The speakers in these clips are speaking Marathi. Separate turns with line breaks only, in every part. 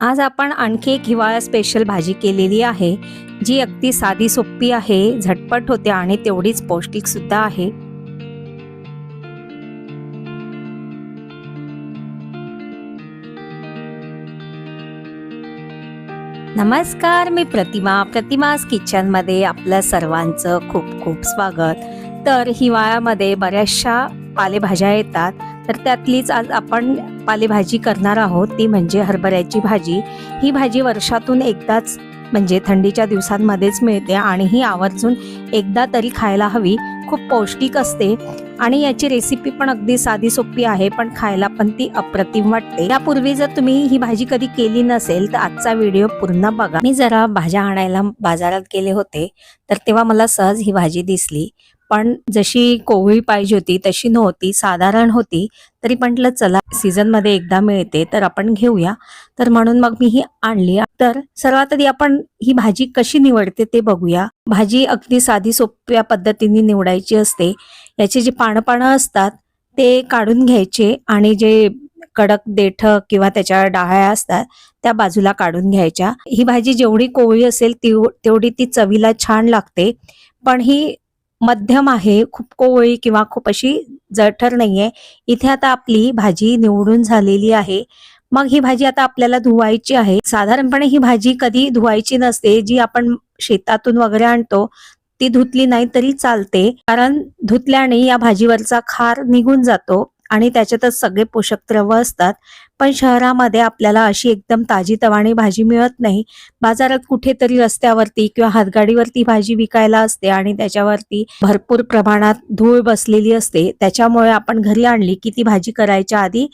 आज आपण आणखी एक हिवाळा स्पेशल भाजी केलेली आहे जी अगदी साधी सोपी आहे झटपट होते आणि तेवढीच पौष्टिक सुद्धा आहे. नमस्कार मी प्रतिमा. प्रतिमाज किचनमध्ये आपलं सर्वांचं खूप खूप स्वागत. तर हिवाळ्यामध्ये बऱ्याचशा पालेभाज्या येतात तर त्यातलीच आज आपण पालेभाजी करणार आहोत. ती म्हणजे हरभऱ्याची भाजी. ही भाजी वर्षातून एकदाच म्हणजे थंडीच्या दिवसांमध्येच मिळते आणि ही आवर्जून एकदा तरी खायला हवी. खूप पौष्टिक असते आणि याची रेसिपी पण अगदी साधी सोपी आहे पण खायला पण ती अप्रतिम वाटते. यापूर्वी जर तुम्ही ही भाजी कधी केली नसेल तर आजचा व्हिडिओ पूर्ण बघा. मी जरा भाज्या आणायला बाजारात गेले होते तर तेव्हा मला सहज ही भाजी दिसली. पण जशी कोवळी पाहिजे होती तशी नव्हती साधारण होती तरी म्हटलं चला सीझनमध्ये एकदा मिळते तर आपण घेऊया. तर म्हणून मग मी ही आणली. तर सर्वात आधी आपण ही भाजी कशी निवडते ते बघूया. भाजी अगदी साधी सोप्या पद्धतीने निवडायची असते. याचे जे पानं पानं असतात ते काढून घ्यायचे आणि जे कडक देठ किंवा त्याच्या डाळ्या असतात त्या बाजूला काढून घ्यायच्या. ही भाजी जेवढी कोवळी असेल तेवढी ती चवीला छान लागते. पण ही मध्यम आहे खूप कोवळी किंवा खूप अशी जठर नाहीये. इथे आता आपली भाजी निवडून झालेली आहे. मग ही भाजी आता आपल्याला धुवायची आहे. साधारणपणे ही भाजी कधी धुवायची नसते. जी आपण शेतातून वगैरे आणतो ती धुतली नाही तरी चालते. कारण धुतल्याने या भाजीवरचा खार निघून जातो. आणि त्याच्यातच सगळे पोषक द्रव्य असतात. पण शहरामध्ये आपल्याला अशी एकदम ताजी तवाणी भाजी मिळत नाही. बाजारात कुठेतरी रस्त्यावरती किंवा हातगाडीवरती भाजी विकायला असते आणि त्याच्यावरती भरपूर प्रमाणात धूळ बसलेली असते. त्याच्यामुळे आपण घरी आणली की ती भाजी करायच्या आधी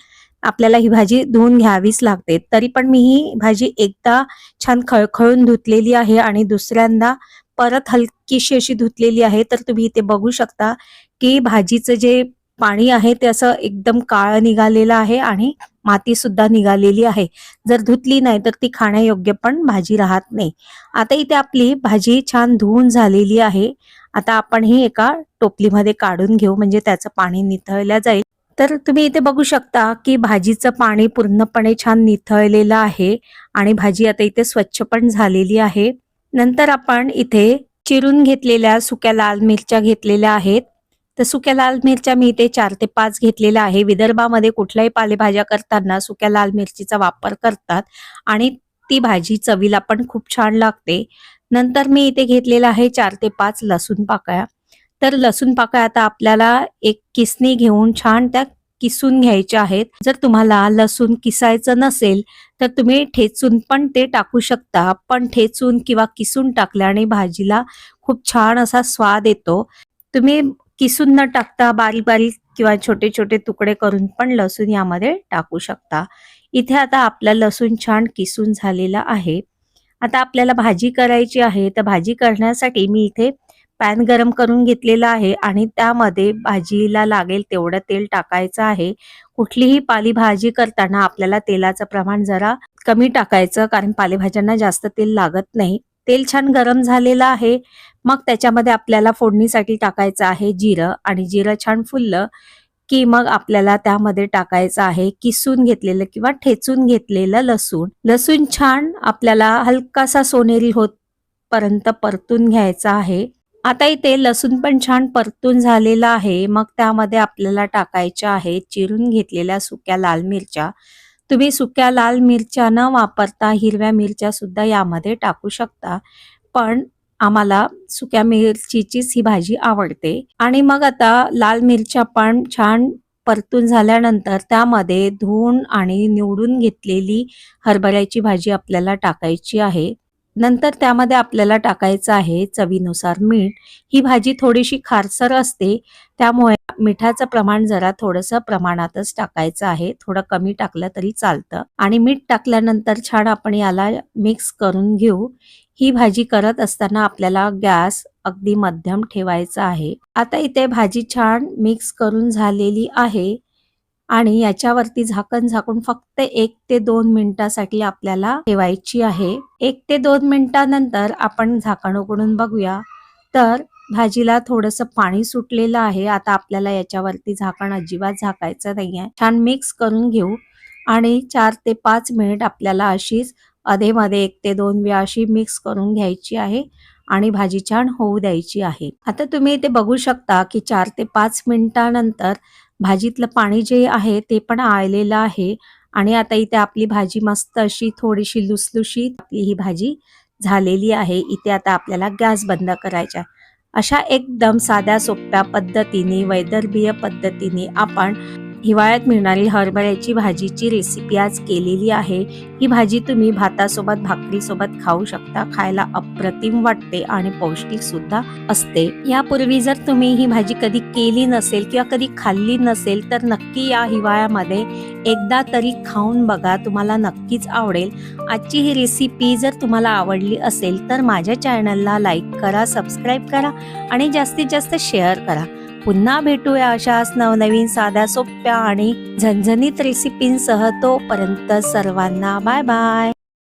आपल्याला ही भाजी धुवून घ्यावीच लागते. तरी पण मी ही भाजी एकदा छान खळखळून धुतलेली आहे आणि दुसऱ्यांदा परत हलकीशी अशी धुतलेली आहे. तर तुम्ही इथे बघू शकता की भाजीचं जे पाणी आहे ते असं एकदम काळ निघालेलं आहे आणि माती सुद्धा निघालेली आहे. जर धुतली नाही तर ती खाण्यायोग्य पण भाजी राहत नाही. आता इथे आपली भाजी छान धुवून झालेली आहे. आता आपण ही एका टोपलीमध्ये काढून घेऊ म्हणजे त्याचं पाणी निथळल्या जाईल. तर तुम्ही इथे बघू शकता की भाजीचं पाणी पूर्णपणे छान निथळलेलं आहे आणि भाजी आता इथे स्वच्छ पण झालेली आहे. नंतर आपण इथे चिरून घेतलेल्या सुक्या लाल मिरच्या घेतलेल्या आहेत. तर सुक्या लाल मिरच्या मी इथे चार ते पाच घेतलेल्या आहे. विदर्भामध्ये कुठल्याही पालेभाज्या करताना सुक्या लाल मिरचीचा वापर करतात आणि ती भाजी चवीला पण खूप छान लागते. नंतर मी इथे घेतलेला आहे चार ते पाच लसूण पाकळ्या. तर लसूण पाकळ्या आता आपल्याला एक किसणी घेऊन छान त्या किसून घ्यायच्या आहेत. जर तुम्हाला लसूण किसायचं नसेल तर तुम्ही ठेचून पण ते टाकू शकता. पण ठेचून किंवा किसून टाकल्याने भाजीला खूप छान असा स्वाद येतो. तुम्ही किसून न टाकता बारीक बारीक किंवा छोटे छोटे तुकडे करून पण लसूण यामध्ये टाकू शकता. इथे आता आपला लसूण छान किसून झालेला आहे. आता आपल्याला भाजी करायची आहे तर भाजी करण्यासाठी मी इथे पॅन गरम करून घेतलेला आहे आणि त्यामध्ये भाजीला लागेल तेवढं तेल टाकायचं आहे. कुठलीही पालेभाजी करताना आपल्याला तेलाचं प्रमाण जरा कमी टाकायचं कारण पालेभाज्यांना जास्त तेल लागत नाही. तेल छान गरम झालेलं आहे. मग त्याच्यामध्ये आपल्याला फोडणीसाठी टाकायचं आहे जिरं आणि जिरं छान फुललं की मग आपल्याला त्यामध्ये टाकायचं आहे किसून घेतलेलं किंवा ठेचून घेतलेलं लसूण. लसूण छान आपल्याला हलकासा सोनेरी होत पर्यंत परतून घ्यायचा आहे. आता इथे लसूण पण छान परतून झालेला आहे. मग त्यामध्ये आपल्याला टाकायच्या आहेत चिरून घेतलेल्या सुक्या लाल मिरच्या. तुम्ही सुक्या लाल मिरच्या न वापरता हिरव्या मिरच्या सुद्धा यामध्ये टाकू शकता. पण आम्हाला सुक्या मिरचीचीच ही भाजी आवडते. आणि मग आता लाल मिरच्या पण छान परतून झाल्यानंतर त्यामध्ये धुवून आणि निवडून घेतलेली हरभऱ्याची भाजी आपल्याला टाकायची आहे. नंतर त्यामध्ये आपल्याला टाकायचं आहे चवीनुसार मीठ. ही भाजी थोडीशी खारसर असते त्यामुळे मिठाचं प्रमाण जरा थोडंसं प्रमाणातच टाकायचं आहे. थोडं कमी टाकलं तरी चालतं. आणि मीठ टाकल्यानंतर छान आपण याला मिक्स करून घेऊ. ही भाजी करत असताना आपल्याला गॅस अगदी मध्यम ठेवायचा आहे. आता इथे भाजी छान मिक्स करून झालेली आहे आणि याच्यावरती झाकण झाकून फक्त एक ते दोन मिनिटासाठी आपल्याला ठेवायची आहे. एक ते दोन मिनिटानंतर आपण झाकण उघडून बघूया. तर भाजीला थोडस पाणी सुटलेलं आहे. आता आपल्याला याच्यावरती झाकण अजिबात झाकायचं नाहीये. छान मिक्स करून घेऊ आणि चार ते पाच मिनिट आपल्याला अशीच अधेमध्ये एक ते दोन वेळा अशी मिक्स करून घ्यायची आहे आणि भाजी छान होऊ द्यायची आहे आता तुम्ही इथे बघू शकता की चार ते पाच मिनिटानंतर भाजीतलं पाणी जे आहे ते पण आळलेलं आहे आणि आता इथे आपली भाजी मस्त अशी थोडीशी लुसलुशीत आपली ही भाजी झालेली आहे इथे आता आपल्याला गॅस बंद करायचा आहे. अशा एकदम साध्या सोप्या पद्धतीने वैदर्भीय पद्धतीने आपण हिवाळ्यात मिळणारी हरभऱ्याची भाजीची रेसिपी आज केलेली आहे. ही भाजी तुम्ही भातासोबत भाकरीसोबत खाऊ शकता. खायला अप्रतिम वाटते आणि पौष्टिक सुद्धा असते. यापूर्वी जर तुम्ही ही भाजी कधी केली नसेल किंवा कधी खाल्ली नसेल तर नक्की या हिवाळ्यामध्ये एकदा तरी खाऊन बघा. तुम्हाला नक्कीच आवडेल. आजची ही रेसिपी जर तुम्हाला आवडली असेल तर माझ्या चॅनलला लाईक करा सबस्क्राईब करा आणि जास्तीत जास्त शेअर करा. पुन्हा भेटूया अशाच नवनवीन साध्या सोप्या आणि झणझणीत रेसिपींसह तोपर्यंत सर्वांना बाय बाय